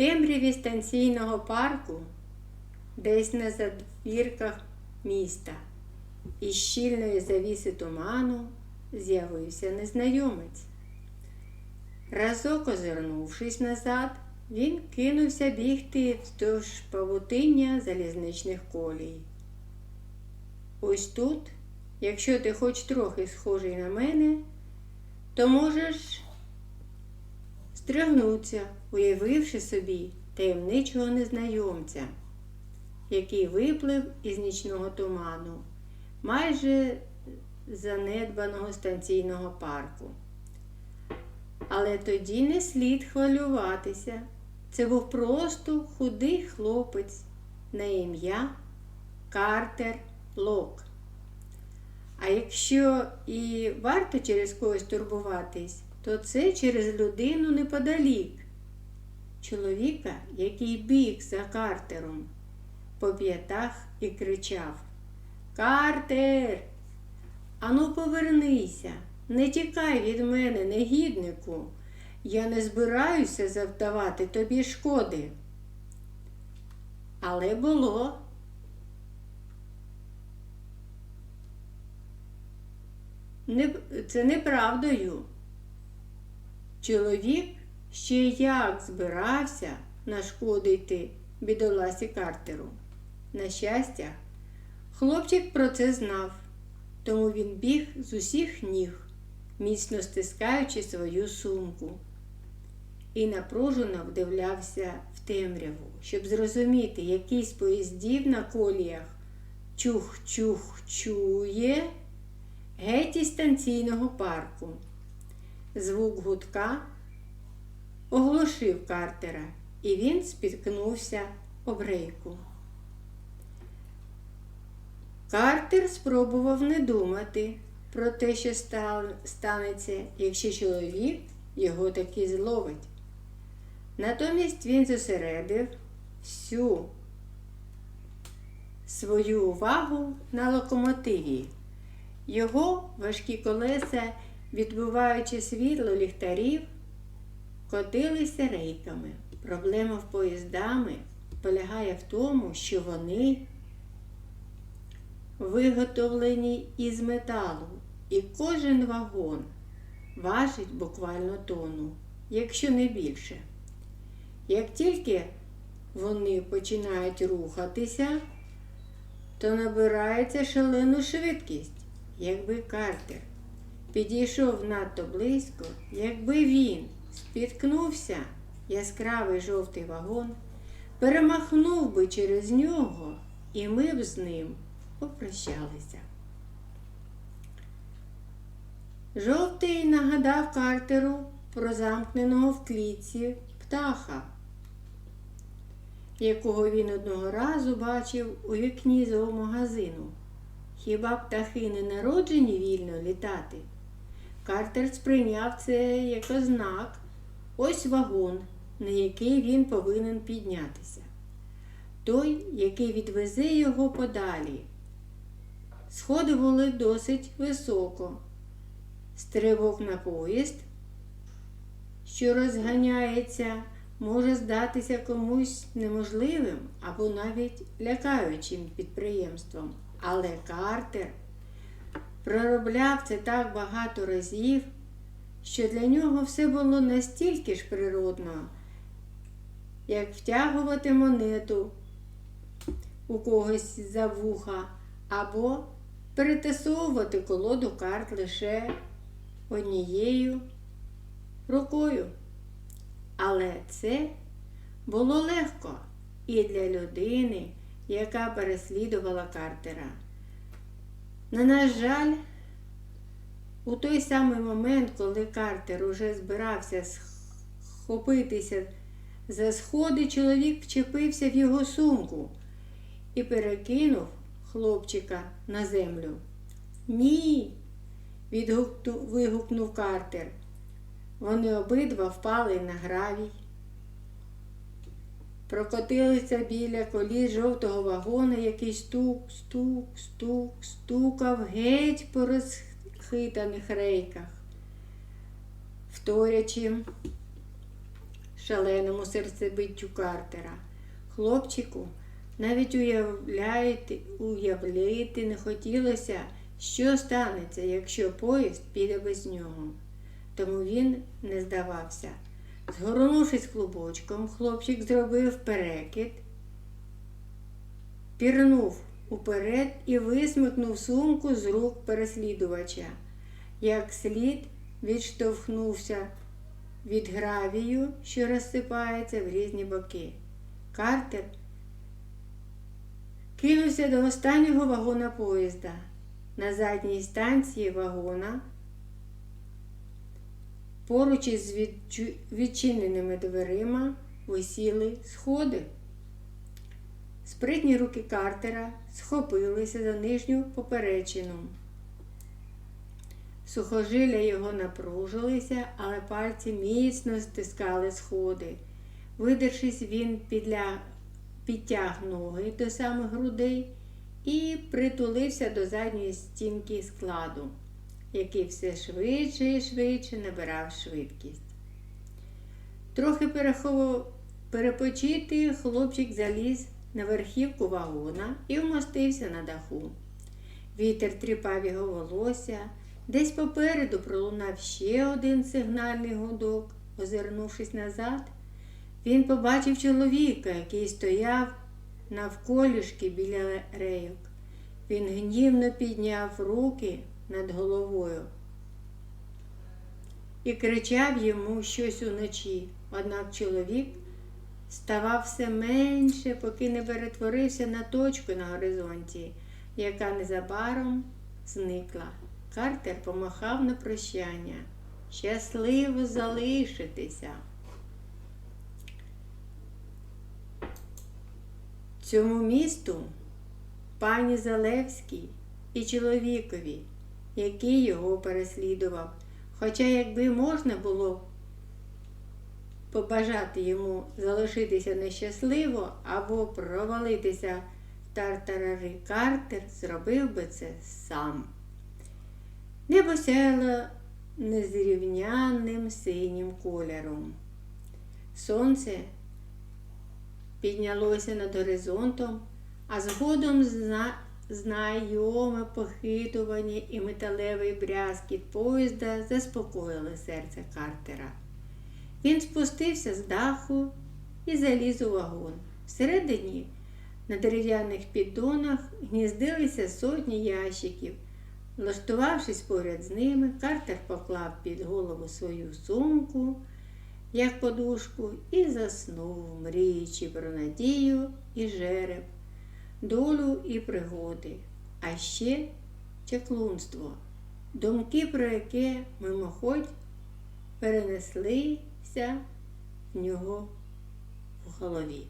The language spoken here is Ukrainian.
темряві станційного парку, десь на задвірках міста, із щільної завіси туману з'явився незнайомець. Разок озирнувшись назад, він кинувся бігти вздовж павутиння залізничних колій. Ось тут, якщо ти хоч трохи схожий на мене, то можеш стригнутися, уявивши собі таємничого незнайомця, який виплив із нічного туману, майже занедбаного станційного парку. Але тоді не слід хвилюватися. Це був просто худий хлопець на ім'я Картер Лок. А якщо і варто через когось турбуватись, то це через людину неподалік. Чоловіка, який біг за Картером по п'ятах і кричав Картер! Ану, повернися, не тікай від мене, негіднику. Я не збираюся завдавати тобі шкоди. Але було. Це неправдою. Чоловік ще як збирався нашкодити бідоласі Картеру. На щастя, хлопчик про це знав, тому він біг з усіх ніг, міцно стискаючи свою сумку, і напружено вдивлявся в темряву, щоб зрозуміти, який з поїздів на коліях чух-чух чує геть із станційного парку. Звук гудка оглушив Картера, і він спіткнувся об рейку. Картер спробував не думати про те, що станеться, якщо чоловік його таки зловить. Натомість він зосередив всю свою увагу на локомотиві. Його важкі колеса, відбиваючи світло ліхтарів, котилися рейками. Проблема в поїздами полягає в тому, що вони виготовлені із металу, і кожен вагон важить буквально тонну, якщо не більше. Як тільки вони починають рухатися, то набирається шалену швидкість, якби Картер підійшов надто близько, якби він спіткнувся яскравий жовтий вагон, перемахнув би через нього, і ми б з ним попрощалися. Жовтий нагадав Картеру про замкненого в клітці птаха, якого він одного разу бачив у вікні зоомагазину. Хіба птахи не народжені вільно літати? Картер сприйняв це як ознак. Ось вагон, на який він повинен піднятися. Той, який відвезе його подалі. Сходи були досить високо. Стрибок на поїзд, що розганяється, може здатися комусь неможливим або навіть лякаючим підприємством. Але Картер проробляв це так багато разів, що для нього все було настільки ж природно, як втягувати монету у когось за вуха, або перетасовувати колоду карт лише однією рукою. Але це було легко і для людини, яка переслідувала Картера. На жаль, у той самий момент, коли Картер уже збирався схопитися за сходи, чоловік вчепився в його сумку і перекинув хлопчика на землю. Ні. вигукнув Картер. Вони обидва впали на гравій. Прокотилися біля коліс жовтого вагона, який стук, стук, стук, стукав геть по розхитаних рейках, вторячи шаленому серцебиттю Картера. Хлопчику навіть уявляти, уявляти не хотілося, що станеться, якщо поїзд піде без нього. Тому він не здавався. Згорнувшись клубочком, хлопчик зробив перекид, пірнув уперед і висмикнув сумку з рук переслідувача. Як слід відштовхнувся від гравію, що розсипається в різні боки. Картер кинувся до останнього вагона поїзда. На задній станції вагона поруч із відчиненими дверима висіли сходи. Спритні руки Картера схопилися за нижню поперечину. Сухожилля його напружилися, але пальці міцно стискали сходи. Видершись, він підля... підтяг ноги до самих грудей і притулився до задньої стінки складу, який все швидше і швидше набирав швидкість. Трохи перепочити, хлопчик заліз на верхівку вагона і вмостився на даху. Вітер тріпав його волосся. Десь попереду пролунав ще один сигнальний гудок. Озирнувшись назад, він побачив чоловіка, який стояв навколішки біля рейок. Він гнівно підняв руки над головою і кричав йому щось уночі. Однак чоловік ставав все менше, поки не перетворився на точку на горизонті, яка незабаром зникла. Картер помахав на прощання. Щасливо залишитися. Цьому місту пані Залевській і чоловікові, який його переслідував. Хоча, якби можна було побажати йому залишитися нещасливо або провалитися в тартарари, Картер зробив би це сам. Небо сяяло незрівнянним синім кольором. Сонце піднялося над горизонтом, а згодом. Знайоме похитування і металевий брязкіт поїзда заспокоїли серце Картера. Він спустився з даху і заліз у вагон. Всередині на дерев'яних піддонах гніздилися сотні ящиків. Влаштувавшись поряд з ними, Картер поклав під голову свою сумку, як подушку, і заснув, мріючи про надію і жереб, долю і пригоди, а ще чаклунство, думки, про яке мимоходь перенеслися в нього в голові.